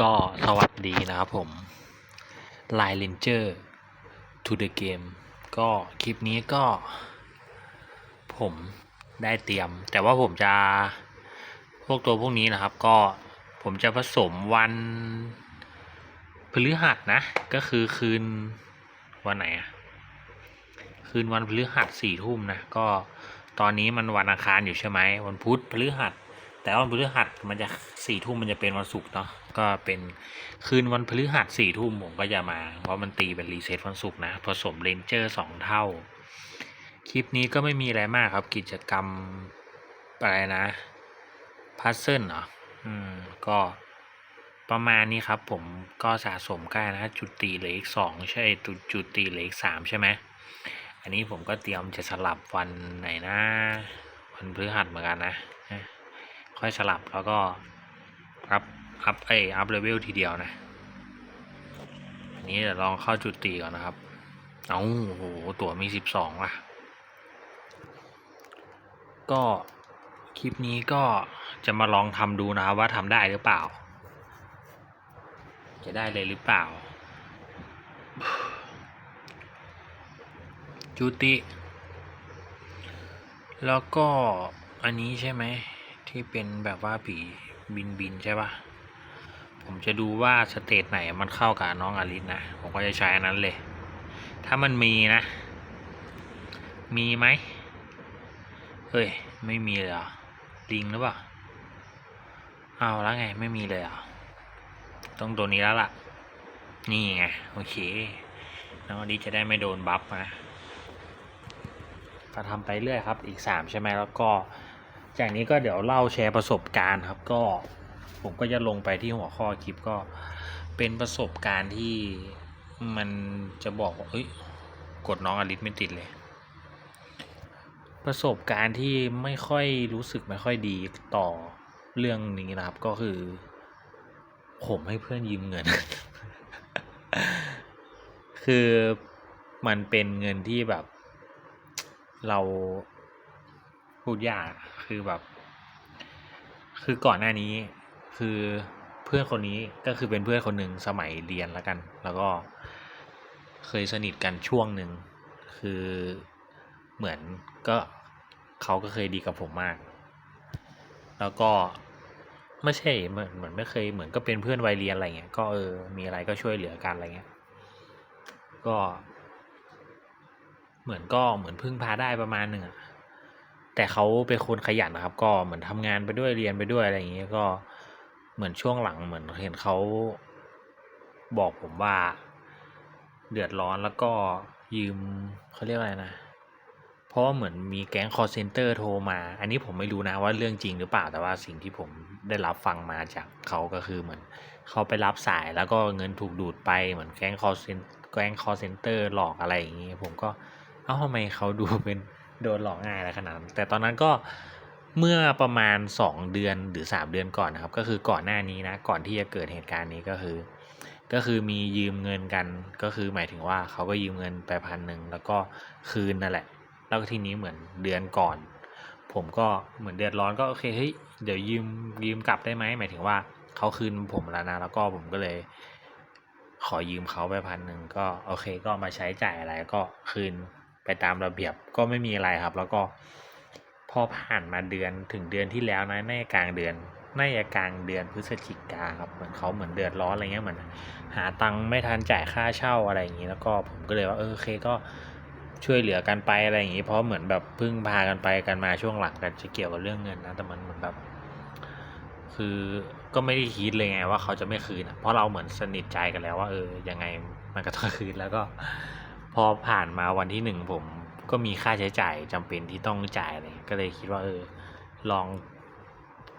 ก็สวัสดีนะครับผม Line Ranger to the game ก็คลิปนี้ก็ ผมได้เตรียม แต่ว่าผมจะ พวกตัวพวกนี้นะครับ ก็ผมจะผสมวันพฤหัสนะ ก็คือคืนวันไหนอะคืนวันพฤหัสสี่ทุ่มนะ ก็ตอนนี้มันวันอังคารอยู่ใช่ไหมวันพุธพฤหัส แต่วันพฤหัสมันจะสี่ทุ่มมันจะเป็นวันศุกร์เนาะก็เป็นคืนวันพฤหัสสี่ทุ่มผมก็จะมา เพราะมันตีเป็นรีเซ็ตวันศุกร์นะ ผสมเลนเจอร์สองเท่า คลิปนี้ก็ไม่มีอะไรมากครับ กิจกรรมอะไรนะพัซเซิลเหรออืมก็ประมาณนี้ครับผมก็สะสมใกล้นะจุดตีเหลืออีกสองใช่จุดจุดตีเหลืออีกสามใช่ไหมอันนี้ผมก็เตรียมจะสลับวันไหนนะวันพฤหัสเหมือนกันนะ ค่อยสลับแล้วก็อัพอัพไออัพเลเวลทีเดียวนะอันนี้เดี๋ยวลองเข้าจุดตีก่อนนะครับเอาโอ้โหตั๋วมีสิบสองว่ะ ก็คลิปนี้ก็จะมาลองทำดูนะครับว่าทำได้หรือเปล่า จะได้เลยหรือเปล่า จุติ แล้วก็อันนี้ใช่ไหม ที่เป็นแบบว่าผีบินบินใช่ปะผมจะดูว่าสเตจไหนมันเข้ากับน้องอลิสนะ ผมก็จะใช้อันนั้นเลย ถ้ามันมีนะ มีไหมเฮ้ย ไม่มีเลยเหรอลิงหรือเปล่าเอาแล้วไงไม่มีเลยเหรอต้องตัวนี้แล้วล่ะ นี่ไง โอเค น้องอลิสจะได้ไม่โดนบัฟนะก็ทำไปเรื่อยครับอีกสามใช่ไหมแล้วก็ จากนี้ก็เดี๋ยวเล่าแชร์ประสบการณ์ครับ ก็ผมก็จะลงไปที่หัวข้อคลิปก็เป็นประสบการณ์ที่มันจะบอกว่าเอ้ยกดน้องอลิสไม่ติดเลย ประสบการณ์ที่ไม่ค่อยรู้สึกไม่ค่อยดีต่อเรื่องนี้นะครับ ก็คือ ผมให้เพื่อนยืมเงิน คือมันเป็นเงินที่แบบ เราพูดยาก คือแบบ คือก่อนหน้านี้คือเพื่อนคนนี้ก็คือเป็นเพื่อนคนหนึ่งสมัยเรียนแล้วกัน แล้วก็เคยสนิทกันช่วงหนึ่งคือเหมือนก็เขาก็เคยดีกับผมมาก แล้วก็ไม่ใช่เหมือนเหมือนไม่เคยเหมือนก็เป็นเพื่อนวัยเรียนอะไรเงี้ย ก็เออมีอะไรก็ช่วยเหลือกันอะไรเงี้ย ก็ เหมือนก็เหมือนพึ่งพาได้ประมาณหนึ่งอะ แต่เขาเป็นคนขยันนะครับ ก็เหมือนทำงานไปด้วยเรียนไปด้วยอะไรอย่างเงี้ยก็เหมือนช่วงหลังเหมือนเห็นเขาบอกผมว่า เดือดร้อนแล้วก็ยืมเขาเรียกว่าอะไรนะ เพราะว่าเหมือนมีแก๊งคอร์เซนเตอร์โทรมา อันนี้ผมไม่รู้นะว่าเรื่องจริงหรือเปล่าแต่ว่าสิ่งที่ผมได้รับฟังมาจากเขาก็คือเหมือนเขาไปรับสายแล้วก็เงินถูกดูดไปเหมือนแก๊งคอร์เซนแก๊งคอร์เซนเตอร์หลอกอะไรอย่างงี้ผมก็เอ้าทำไมเขาดูเป็น โดนหลอกง่ายอะไรขนาดนั้นแต่ตอนนั้นก็เมื่อประมาณ 2 เดือนหรือ 3 เดือนก่อนนะครับ ก็คือก่อนหน้านี้นะก่อนที่จะเกิดเหตุการณ์นี้ก็คือ ก็คือมียืมเงินกัน ก็คือหมายถึงว่าเขาก็ยืมเงินไปพันหนึ่งแล้วก็คืนนั่นแหละ แล้วก็ทีนี้เหมือนเดือนก่อน ผมก็เหมือนเดือดร้อนก็โอเคเฮ้ยเดี๋ยวยืมยืมกลับได้ไหมหมายถึงว่าเขาคืนผมแล้วนะแล้วก็ผมก็เลย ขอยืมเขาไปพันหนึ่งก็โอเคก็มาใช้จ่ายอะไรก็คืน ไปตามระเบียบก็ไม่มีอะไรครับ แล้วก็พอผ่านมาเดือนถึงเดือนที่แล้วนะในกลางเดือนในกลางเดือนพฤศจิกาครับเหมือนเขาเหมือนเดือดร้อนอะไรเงี้ยเหมือนหาตังค์ไม่ทันจ่ายค่าเช่าอะไรอย่างนี้แล้วก็ผมก็เลยว่าเออโอเคก็ช่วยเหลือกันไปอะไรอย่างนี้เพราะเหมือนแบบพึ่งพากันไปกันมาช่วงหลังกันจะเกี่ยวกับเรื่องเงินนะแต่มันเหมือนแบบ คือก็ไม่ได้คิดเลยไงว่าเขาจะไม่คืนเพราะเราเหมือนสนิทใจกันแล้วว่าเออยังไงมันก็ต้องคืนแล้วก็ พอผ่านมาวันที่หนึ่งผมก็มีค่าใช้จ่ายจำเป็นที่ต้องจ่ายอะไรเงี้ยก็เลยคิดว่าเออลอง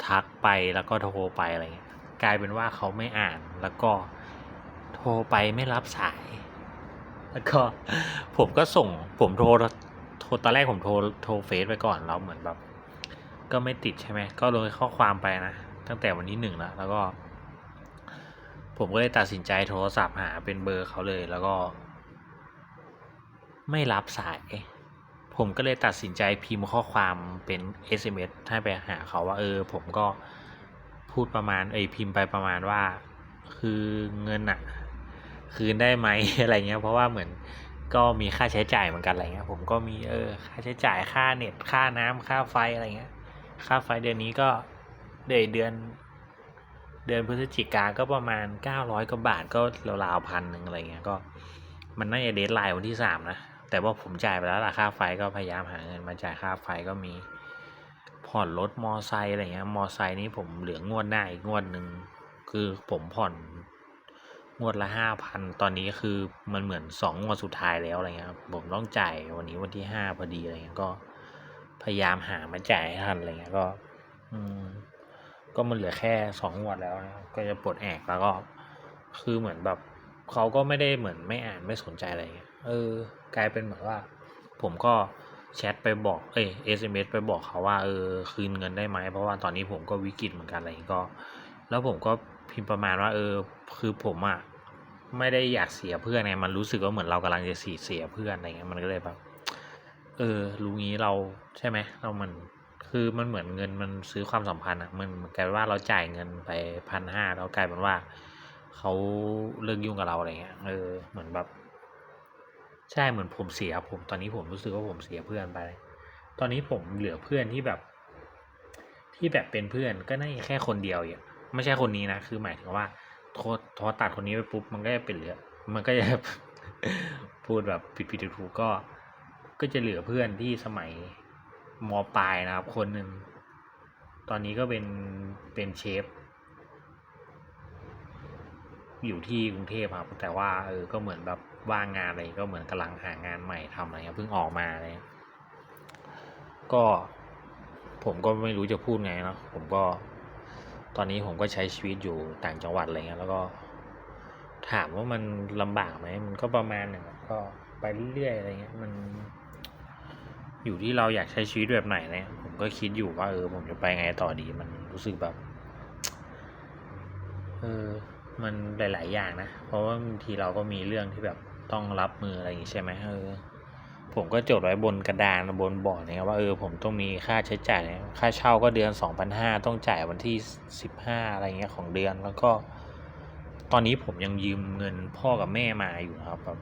ทักไปแล้วก็โทรไปอะไรเงี้ยกลายเป็นว่าเขาไม่อ่านแล้วก็โทรไปไม่รับสาย แล้วก็ผมก็ส่งผมโทรโทรตอนแรกผมโทรโทรเฟซไปก่อนแล้วเหมือนแบบ ก็ไม่ติดใช่ไหมก็เลยข้อความไปนะตั้งแต่วันที่หนึ่งแล้วแล้วก็ ผมก็เลยตัดสินใจโทรศัพท์หาเป็นเบอร์เขาเลยแล้วก็ ไม่รับสาย ผมก็เลยตัดสินใจพิมพ์ข้อความเป็น SMS ให้ไปหาเขาว่า เออ ผมก็พูดประมาณเอยพิมพ์ไปประมาณว่า คือเงินอะคืนได้ไหมอะไรเงี้ย เพราะว่าเหมือนก็มีค่าใช้จ่ายเหมือนกันอะไรเงี้ย ผมก็มีเออ ค่าใช้จ่ายค่าเน็ตค่าน้ำค่าไฟอะไรเงี้ย ค่าไฟเดือนนี้ก็เดือนเดือน เดือนพฤศจิกาก็ประมาณเก้าร้อยกว่าบาทก็ราวๆพันหนึ่งอะไรเงี้ยก็ มันน่าจะเดทไลน์วันที่สามนะ แต่ว่าผมจ่ายไปแล้วล่ะค่าไฟก็พยายามหาเงินมาจ่ายค่าไฟก็มี ผ่อนรถมอไซค์อะไรเงี้ยมอไซค์นี้ผมเหลืองวดหน้าอีกงวดหนึ่งคือผมผ่อนงวดละห้าพันตอนนี้คือมันเหมือนสองงวดสุดท้ายแล้วอะไรเงี้ยผมต้องจ่ายวันนี้วันที่ห้าพอดีอะไรเงี้ยก็พยายามหามาจ่ายให้ทันอะไรเงี้ยก็ อืม ก็มันเหลือแค่สองงวดแล้วนะก็จะปลดแอกแล้วก็ คือเหมือนแบบเขาก็ไม่ได้เหมือนไม่อ่านไม่สนใจอะไรเงี้ยเออ กลายเป็นเหมือนว่า ผมก็แชทไปบอก เอ้ย SMS ไปบอกเขาว่าเออคืนเงินได้ไหม เพราะว่าตอนนี้ผมก็วิกฤตเหมือนกันอะไรอย่างงี้ก็ แล้วผมก็พิมพ์ประมาณว่า เออ คือผมอะไม่ได้อยากเสียเพื่อนไงมันรู้สึกว่าเหมือนเรากำลังจะเสียเสียเพื่อนอะไรเงี้ยมันก็เลยแบบเออรู้งี้เราใช่ไหมเรามันคือมันเหมือนเงินมันซื้อความสัมพันธ์อะมันเหมือนกลายเป็นว่าเราจ่ายเงินไปพันห้าแล้วกลายเป็นว่าเขาเลิกยุ่งกับเราอะไรเงี้ยเออเหมือนแบบ ใช่เหมือนผมเสียผม ตอนนี้ผมรู้สึกว่าผมเสียเพื่อนไป ตอนนี้ผมเหลือเพื่อนที่แบบ ที่แบบเป็นเพื่อนก็น่าจะแค่คนเดียวอย่างไม่ใช่คนนี้นะคือหมายถึงว่าโทษทอตัดคนนี้ไปปุ๊บมันก็จะเป็นเหลือ มันก็จะพูดแบบผิดผิดถูกๆก็ ก็จะเหลือเพื่อนที่สมัยมปลายนะครับคนหนึ่งตอนนี้ก็เป็นเป็นเชฟอยู่ที่กรุงเทพครับแต่ว่าเออก็เหมือนแบบ ว่างงานอะไรก็เหมือนกำลังหางานใหม่ทำอะไรเงี้ยเพิ่งออกมาเลย ก็ผมก็ไม่รู้จะพูดไงเนาะผมก็ ตอนนี้ผมก็ใช้ชีวิตอยู่ต่างจังหวัดอะไรเงี้ยแล้วก็ ถามว่ามันลำบากไหมมันก็ประมาณหนึ่งก็ไปเรื่อยๆอะไรเงี้ยมัน อยู่ที่เราอยากใช้ชีวิตแบบไหนเนี่ยผมก็คิดอยู่ว่าเออผมจะไปไงต่อดีมันรู้สึกแบบเออมันหลาย ๆ อย่างนะ เพราะว่าบางทีเราก็มีเรื่องที่แบบ ต้องรับมืออะไรอย่างงี้ใช่ไหมเออผมก็จดไว้บนกระดานบนบอร์ดนะครับว่าเออผมต้องมีค่าใช้จ่ายค่าเช่าก็เดือนสองพันห้าต้องจ่ายวันที่สิบห้าอะไรเงี้ยของเดือนแล้วก็ ตอนนี้ผมยังยืมเงินพ่อกับแม่มาอยู่ครับแบบ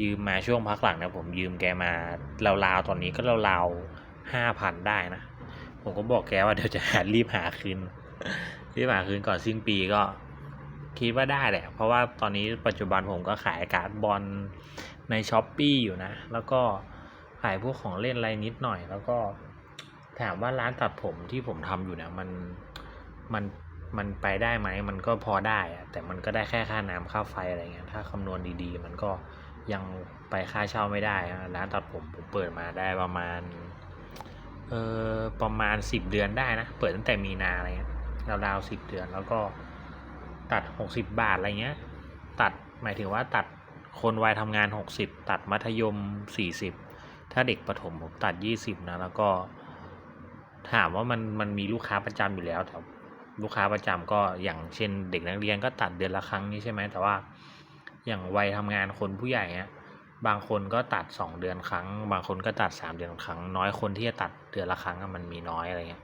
ยืมมาช่วงพักหลังนะผมยืมแกมาราวๆตอนนี้ก็ราวๆห้าพันได้นะ ผมก็บอกแกว่าเดี๋ยวจะหารีบหาคืนรีบหาคืนก่อนสิ้นปีก็ คิดว่าได้แหละ เพราะว่าตอนนี้ปัจจุบันผมก็ขายการ์ดบอลในช้อปปีอยู่นะ แล้วก็ขายพวกของเล่นอะไรนิดหน่อย แล้วก็ถามว่าร้านตัดผมที่ผมทำอยู่เนี่ยมันมันมันไปได้ไหม มันก็พอได้อะแต่มันก็ได้แค่ค่าน้ำค่าไฟอะไรเงี้ย ถ้าคำนวณดีๆ มันก็ยังไปค่าเช่าไม่ได้ร้านตัดผมผมเปิดมาได้ประมาณ เออประมาณสิบเดือนได้นะ เปิดตั้งแต่มีนาอะไรเงี้ยราวๆสิบเดือนแล้วก็ ตัดหกสิบบาทอะไรเงี้ย ตัดหมายถึงว่าตัดคนวัยทำงานหกสิบตัดมัธยมสี่สิบถ้าเด็กประถมผมตัดยี่สิบนะ แล้วก็ถามว่ามันมันมีลูกค้าประจำอยู่แล้วแต่ลูกค้าประจำก็อย่างเช่น เด็กนักเรียนก็ตัดเดือนละครั้งนี้ใช่ไหมแต่ว่าอย่างวัยทำงานคนผู้ใหญ่เนี้ยบางคนก็ตัดสองเดือนครั้ง บางคนก็ตัดสามเดือนครั้ง น้อยคนที่จะตัดเดือนละครั้งมันมีน้อยอะไรเงี้ย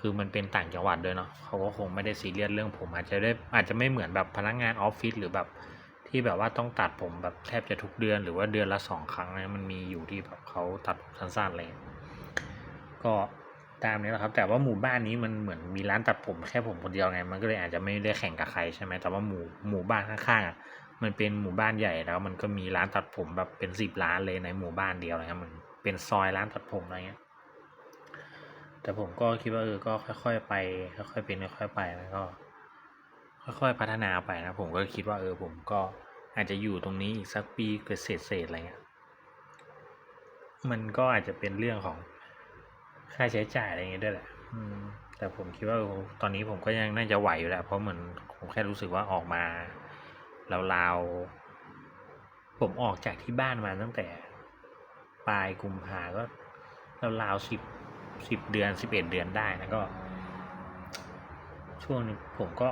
คือมันเป็นต่างจังหวัดด้วยเนาะเขาก็คงไม่ได้ซีเรียสเรื่องผม อาจจะได้อาจจะไม่เหมือนแบบพนักงานออฟฟิศหรือแบบที่แบบว่าต้องตัดผมแบบแทบจะทุกเดือนหรือว่าเดือนละสองครั้งนะมันมีอยู่ที่แบบเขาตัดผมสั้นๆอะไรเลยก็ตามนี้แหละครับ แต่ว่าหมู่บ้านนี้มันเหมือนมีร้านตัดผมแค่ผมคนเดียวไง มันก็เลยอาจจะไม่ได้แข่งกับใครใช่ไหมแต่ว่าหมู่หมู่บ้านข้างๆอะมันเป็นหมู่บ้านใหญ่แล้ว มันก็มีร้านตัดผมแบบเป็นสิบร้านเลยในหมู่บ้านเดียวนะครับมันเป็นซอยร้านตัดผมอะไรเงี้ย แต่ผมก็คิดว่าเออก็ค่อย ๆ ไป ค่อยๆเป็นค่อยๆไปแล้วก็ ค่อยๆพัฒนาไปนะผมก็คิดว่าเออผมก็อาจจะอยู่ตรงนี้อีกสักปีเกิดเศษๆอะไรเงี้ยมันก็อาจจะเป็นเรื่องของค่าใช้จ่ายอะไรเงี้ยด้วยแหละ อืม แต่ผมคิดว่าออตอนนี้ผมก็ยังน่าจะไหวอยู่แหละเพราะเหมือนผมแค่รู้สึกว่าออกมาลาวๆผมออกจากที่บ้านมาตั้งแต่ปลายกุมภาก็ราวๆสิบ สิบเดือนสิบเอ็ดเดือนได้นะก็ ช่วงนี้ผมก็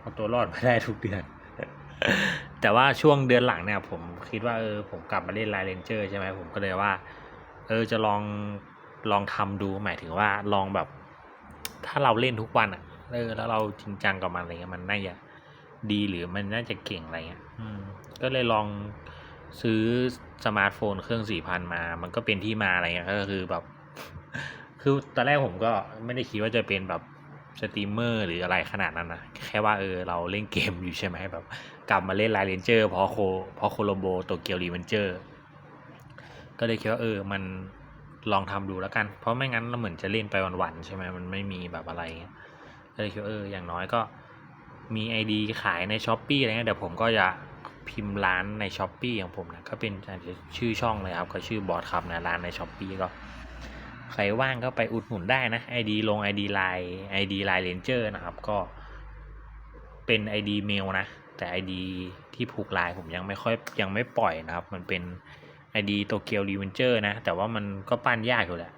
เอาตัวรอดมาได้ทุกเดือน แต่ว่าช่วงเดือนหลังเนี่ย ผมคิดว่าเออผมกลับมาเล่นไลน์เรนเจอร์ใช่ไหมผมก็เลยว่า เออจะลองลองทำดูหมายถึงว่าลองแบบ ถ้าเราเล่นทุกวันอะเออแล้วเราจริงจังกับมันอะไรเงี้ยมันน่าจะดีหรือมันน่าจะเก่งอะไรเงี้ยอืม ก็เลยลองซื้อสมาร์ทโฟนเครื่องสี่พันมา มันก็เป็นที่มาอะไรเงี้ยก็คือแบบ คือตอนแรกผมก็ไม่ได้คิดว่าจะเป็นแบบสตรีมเมอร์หรืออะไรขนาดนั้นนะแค่ว่าเออเราเล่นเกมอยู่ใช่ไหมแบบ กลับมาเล่นไลเรนเจอร์เพราะโคเพราะโคโลโบโตเกียวรีเวนเจอร์ก็เลยคิดว่าเออมันลองทำดูแล้วกัน เพราะไม่งั้นเราเหมือนจะเล่นไปวันๆใช่ไหมมันไม่มีแบบอะไรก็เลยคิดว่าเอออย่างน้อยก็มีไอดีขายในช้อปปี้อะไรเงี้ยเดี๋ยวผมก็จะพิมพ์ร้านในช้อปปีของผมนะก็เป็นชื่อช่องเลยครับก็ชื่อบอสครับนะร้านในช้อปปีก็ ใครว่างก็ไปอุดหนุนได้นะ ID ลง ID ไลน์ ID ไลน์เรนเจอร์นะครับ ก็เป็น ID เมลนะ แต่ ID ที่ผูกไลน์ผมยังไม่ค่อยยังไม่ปล่อยนะครับ มันเป็น ID โตเกียวรีเวนเจอร์นะ แต่ว่ามันก็ปั้นยากอยู่แหละ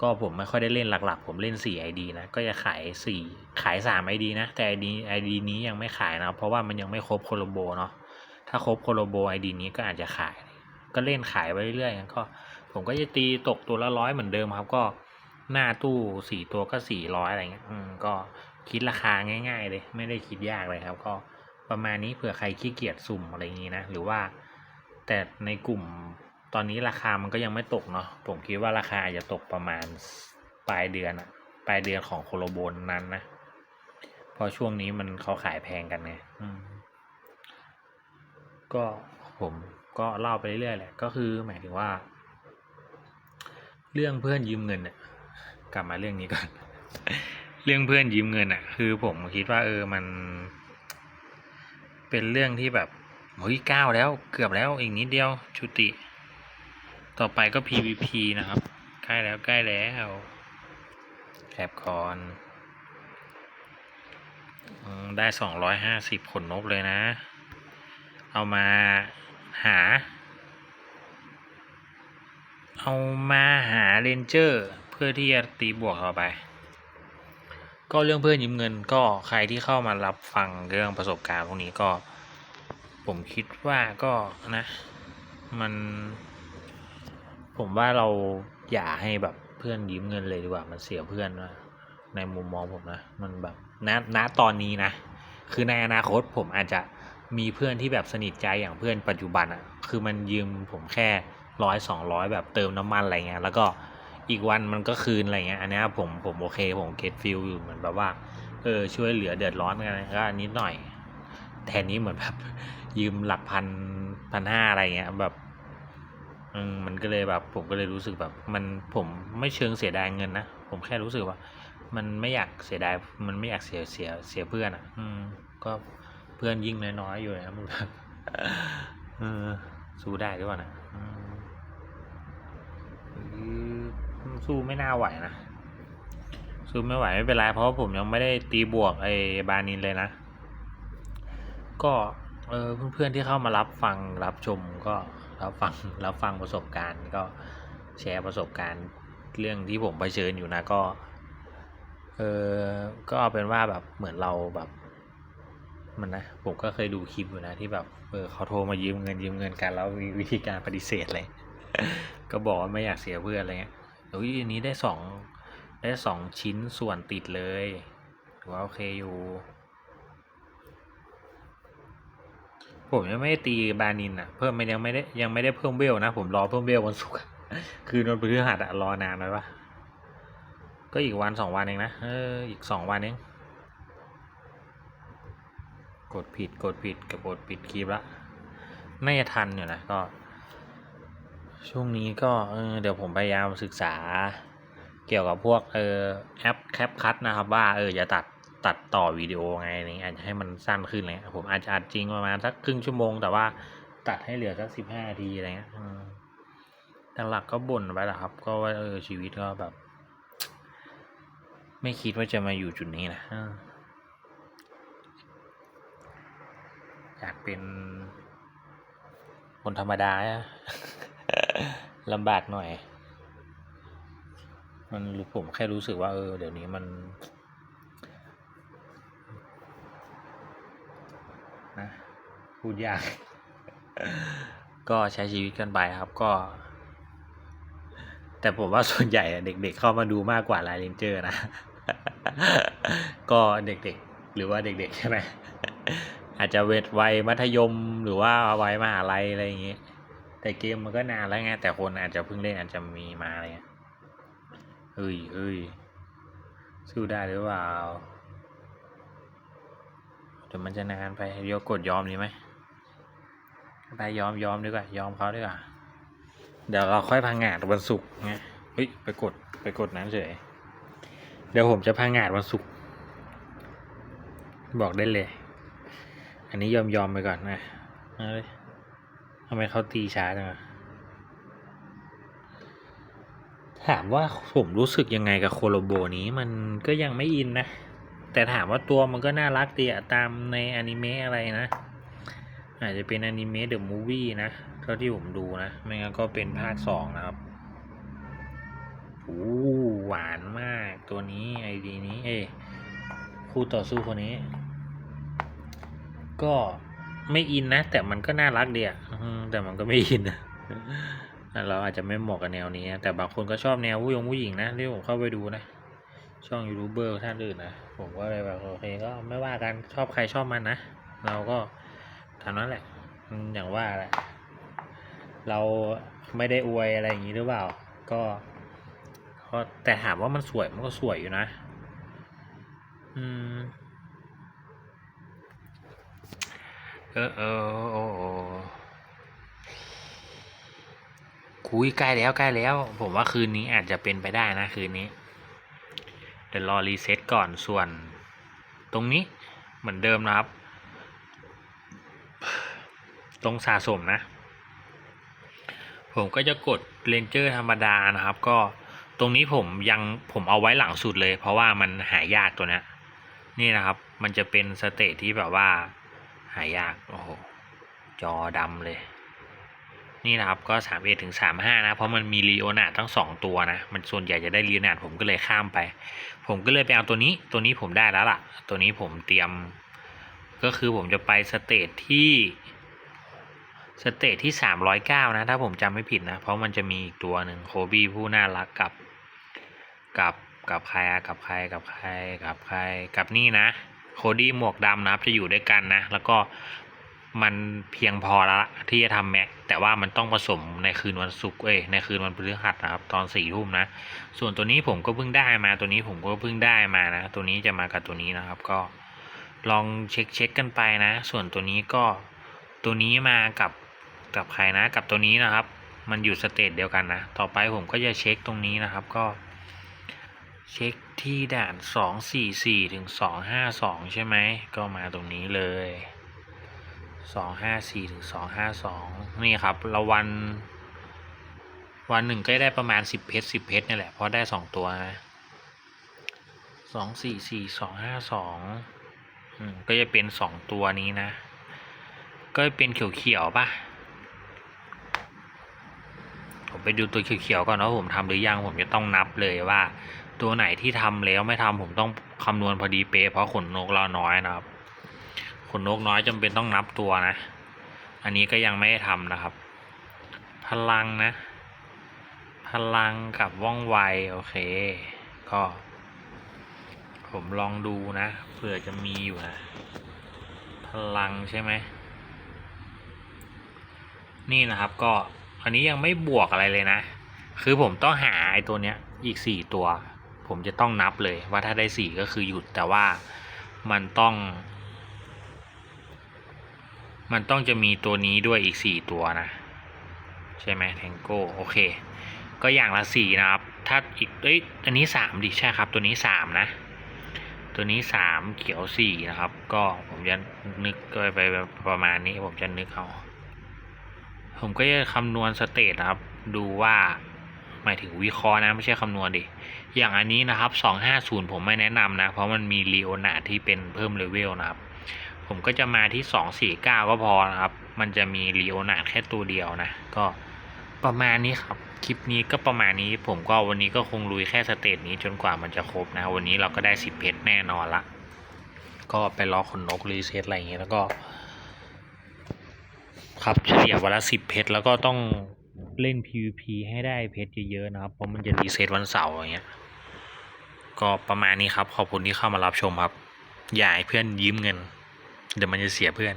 ก็ผมไม่ค่อยได้เล่นหลักๆ ผมเล่น 4 ID นะ ก็จะขาย 4 ขาย 3 ID นะ แต่ ID ID นี้ยังไม่ขายนะ เพราะว่ามันยังไม่ครบโคโลโบเนาะ ถ้าครบโคโลโบ ID นี้ก็อาจจะขาย ก็เล่นขายไปเรื่อยๆก็ ผมก็จะตีตกตัวละร้อยเหมือนเดิมครับ ก็หน้าตู้สี่ตัวก็สี่ร้อยอะไรเงี้ยอืมก็คิดราคาง่าย ๆ เลย ไม่ได้คิดยากเลยครับ ก็ประมาณนี้เผื่อใครขี้เกียจสุ่มอะไรอย่างงี้นะหรือว่า แต่ในกลุ่มตอนนี้ราคามันก็ยังไม่ตกเนาะผมคิดว่าราคาจะตกประมาณปลายเดือนอะปลายเดือนของโคโลโบนนั้นนะเพราะช่วงนี้มันเขาขายแพงกันไงก็ผมก็เล่าไปเรื่อยๆแหละก็คือหมายถึงว่า เรื่องเพื่อนยืมเงินเนี่ยกลับมาเรื่องนี้ก่อน เรื่องเพื่อนยืมเงินอะ คือผมคิดว่าเออมัน เป็นเรื่องที่แบบเฮ้ยก้าวแล้วเกือบแล้วอีกนิดเดียวชุติ ต่อไปก็ PVP นะครับ ใกล้แล้วใกล้แล้วแคปคอนได้สองร้อยห้าสิบขนนกเลยนะ เอามาหา เอามาหาเรนเจอร์เพื่อที่จะตีบวกต่อไป ก็เรื่องเพื่อนยืมเงินก็ใครที่เข้ามารับฟังเรื่องประสบการณ์พวกนี้ก็ ผมคิดว่าก็นะ มัน ผมว่าเราอย่าให้แบบเพื่อนยืมเงินเลยดีกว่ามันเสียเพื่อนนะในมุมมองผมนะ มันแบบณณตอนนี้นะ คือในอนาคตผมอาจจะมีเพื่อนที่แบบสนิทใจอย่างเพื่อนปัจจุบันอะ่ะ คือมันยืมผมแค่ ร้อยสองร้อยแบบเติมน้ำมันอะไรเงี้ยแล้วก็อีกวันมันก็คืนอะไรเงี้ยอันนี้ผมผมโอเคผมเก็ตฟิลอยู่เหมือนแบบว่าเออช่วยเหลือเดือดร้อนกันก็นิดหน่อยแทนนี้เหมือนแบบยืมหลักพันพันห้าอะไรเงี้ยแบบมันก็เลยแบบผมก็เลยรู้สึกแบบ มันผมไม่เชิงเสียดายเงินนะผมแค่รู้สึกว่า มันไม่อยากเสียดายมันไม่อยากเสียเสียเสียเพื่อนอะ อืม ก็เพื่อนยิ่งน้อยๆอยู่นะมันแบบเออสู้ได้หรือเปล่านะอืม สู้ไม่น่าไหวนะ สู้ไม่ไหวไม่เป็นไรเพราะผมยังไม่ได้ตีบวกไอ้บานินเลยนะ ก็เออเพื่อนๆที่เข้ามารับฟังรับชมก็รับฟังรับฟังประสบการณ์ ก็แชร์ประสบการณ์เรื่องที่ผมเผชิญอยู่นะก็เออก็เอาเป็นว่าแบบเหมือนเราแบบ มันนะผมก็เคยดูคลิปอยู่นะที่แบบเออเขาโทรมายืมเงินยืมเงินกันแล้วมีวิธีการปฏิเสธเลย ก็บอกว่าไม่อยากเสียเพื่อนอะไรเงี้ยเฮ้ยอันนี้ได้สองได้สองชิ้นส่วนติดเลยถือว่าโอเคอยู่ ผมยังไม่ได้ตีบานินอะ เพิ่มไม่ยังไม่ได้ยังไม่ได้เพิ่มเวลนะ ผมรอเพิ่มเวลวันศุกร์คืนวันพฤหัสอะรอนานไหมวะก็อีกวันสองวันเองนะเอออีกสองวันเองกดผิดกดผิดกับกดปิดคลิปละน่าจะทันอยู่นะก็ ช่วงนี้ก็เออเดี๋ยวผมพยายามศึกษา เกี่ยวกับพวกเออแอปแคปคัทนะครับ ว่าเออจะตัดตัดต่อวิดีโอไงอะไรเงี้ยอาจจะให้มันสั้นขึ้นเลยผมอาจจะอัดจริงประมาณสักครึ่งชั่วโมง แต่ว่าตัดให้เหลือสักสิบห้านาทีอะไรเงี้ยแต่หลักก็บ่นไปแหละครับ ก็ว่าเออชีวิตก็แบบ ไม่คิดว่าจะมาอยู่จุดนี้นะอออยากเป็นคนธรรมดาอะ ลำบากหน่อย มันผมแค่รู้สึกว่าเออ เดี๋ยวนี้มันนะพูดยาก ก็ใช้ชีวิตกันไปครับก็ แต่ผมว่าส่วนใหญ่เด็กๆเข้ามาดูมากกว่าไลน์เรนเจอร์นะ ก็เด็กๆ หรือว่าเด็กๆใช่ไหมอาจจะเวทวัยมัธยมหรือว่าวัยมหาลัยอะไรอย่างเงี้ย แต่เกมมันก็นานแล้วไงแต่คนอาจจะเพิ่งเล่นอาจจะมีมาอะไรเงี้ยเฮ้ยเฮ้ยสู้ได้หรือเปล่าเดี๋ยวมันจะนานไปเดี๋ยวกดยอมดีไหมไปยอมยอมดีกว่ายอมเขาดีกว่าเดี๋ยวเราค่อยพังงาดวันศุกร์ไงเฮ้ยไปกดไปกดนั้นเฉยเดี๋ยวผมจะพังงาดวันศุกร์บอกได้เลย อันนี้ยอมยอมไปก่อนนะเอาเลยำไมเขาตีช้าจังถามว่าผมรู้สึกยังไงกับโคโลโบนี้มันก็ยังไม่อินนะ แต่ถามว่าตัวมันก็น่ารักดีอะตามในอนิเมะอะไรนะ อาจจะเป็นอนิเมะเดอะมูฟวี่นะเท่าที่ผมดูนะ ไม่งั้นก็เป็นภาคสองนะครับโอ้หวานมากตัวนี้ไอดีนี้ เอ้คู่ต่อสู้คนนี้ ก็ ไม่อินนะ แต่มันก็น่ารักดีอะแต่มันก็ไม่อินนะเราอาจจะไม่เหมาะกับแนวนี้ แต่บางคนก็ชอบแนวผู้ยงผู้หญิงนะที่ผมเข้าไปดูนะ ช่องยูทูบเบอร์ท่านอื่นนะ ผมก็เลยแบบโอเคก็ไม่ว่ากันชอบใครชอบมันนะ เราก็ทำนั้นแหละอืมอย่างว่าแหละ เราไม่ได้อวยอะไรอย่างนี้หรือเปล่า ก็ก็แต่ถามว่ามันสวยมันก็สวยอยู่นะ อืม เออเออโอคุยใกล้แล้วใกล้แล้ว ผมว่าคืนนี้อาจจะเป็นไปได้นะคืนนี้ เดี๋ยวรอรีเซ็ตก่อนส่วน ตรงนี้เหมือนเดิมนะครับ ตรงสะสมนะ ผมก็จะกดเลนเจอร์ธรรมดานะครับ ก็ตรงนี้ผมยังผมเอาไว้หลังสุดเลย เพราะว่ามันหายากตัวนี้นี่นะครับ มันจะเป็นสเตจที่แบบว่า หายาก โอ้โห จอดำเลย นี่นะครับก็สามเอถึงสามห้านะ เพราะมันมีลีโอนาทั้งสองตัวนะ มันส่วนใหญ่จะได้ลีโอนาร์ดผมก็เลยข้ามไป ผมก็เลยไปเอาตัวนี้ ตัวนี้ผมได้แล้วล่ะ ตัวนี้ผมเตรียม ก็คือผมจะไปสเตจที่สเตจที่สามร้อยเก้านะ ถ้าผมจำไม่ผิดนะ เพราะมันจะมีอีกตัวหนึ่งโคบี้ผู้น่ารักกับ กับ กับใครอะกับใครกับใครกับใครกับนี่นะ ดี้หมวกดำนะครับ จะอยู่ด้วยกันนะ แล้วก็มันเพียงพอแล้วละที่จะทำแม็ก แต่ว่ามันต้องผสมในคืนวันศุกร์เอ้ยในคืนวันพฤหัสนะครับ ตอนสี่ทุ่มนะ ส่วนตัวนี้ผมก็เพิ่งได้มาตัวนี้ผมก็เพิ่งได้มานะ ตัวนี้จะมากับตัวนี้นะครับ ก็ลองเช็คเช็คกันไปนะ ส่วนตัวนี้ก็ตัวนี้มากับกับใครนะกับตัวนี้นะครับ มันอยู่สเตจเดียวกันนะ ต่อไปผมก็จะเช็คตรงนี้นะครับ ก็ เช็คที่ด่านสองสี่สี่ถึงสองห้าสองใช่ไหม ก็มาตรงนี้เลยสองห้าสี่ถึงสองห้าสองนี่ครับเราวัน วันหนึ่งก็ได้ประมาณสิบเพชรสิบเพชรนี่แหละ เพราะได้สองตัวนะสองสี่สี่สองห้าสองก็จะเป็นสองตัวนี้นะ ก็เป็นเขียวๆป่ะผมไปดูตัวเขียวๆก่อนว่าผมทำหรือยังผมจะต้องนับเลยว่า ตัวไหนที่ทำแล้วไม่ทำผมต้องคำนวณพอดีเป๊ะเพราะขนนกเราน้อยนะครับ ขนนกน้อยจำเป็นต้องนับตัวนะ อันนี้ก็ยังไม่ได้ทำนะครับ พลังนะ พลังกับว่องไวโอเค ก็ ผมลองดูนะเผื่อจะมีอยู่นะ พลังใช่ไหมนี่นะครับก็อันนี้ยังไม่บวกอะไรเลยนะ คือผมต้องหาไอ้ตัวเนี้ยอีกสี่ตัว ผมจะต้องนับเลยว่าถ้าได้สี่ก็คือหยุดแต่ว่ามันต้อง มันต้องจะมีตัวนี้ด้วยอีกสี่ตัวนะ ใช่ไหมแทงโก้โอเค ก็อย่างละสี่นะครับ ถ้าอีกเอ้ยอันนี้สามดิใช่ครับ ตัวนี้สามนะ ตัวนี้สามเขียวสี่นะครับ ก็ผมจะนึกก็ไปประมาณนี้ผมจะนึกเอาผมก็จะคำนวณสเตตนะครับ ดูว่าหมายถึงวิเคราะห์นะ ไม่ใช่คำนวณดิ อย่างอันนี้นะครับ 250 ผมไม่แนะนำนะ เพราะมันมีลีโอนาที่เป็นเพิ่มเลเวลนะครับ ผมก็จะมาที่ 249 ก็พอนะครับ มันจะมีลีโอนาแค่ตัวเดียวนะ ก็ประมาณนี้ครับ คลิปนี้ก็ประมาณนี้ ผมก็วันนี้ก็คงลุยแค่สเตจนี้จนกว่ามันจะครบนะ วันนี้เราก็ได้ 10 เพชรแน่นอนละ ก็ไปรอคนนกรีเซ็ตอะไรอย่างเงี้ยแล้วก็ ครับเฉลี่ยวันละสิบเพชรแล้วก็ต้องเล่น PVP ให้ได้เพชรเยอะๆนะครับ เพราะมันจะรีเซ็ตวันเสาร์อย่างเงี้ย ก็ประมาณนี้ครับ ขอบคุณที่เข้ามารับชมครับ อย่าให้เพื่อนยืมเงิน เดี๋ยวมันจะเสียเพื่อน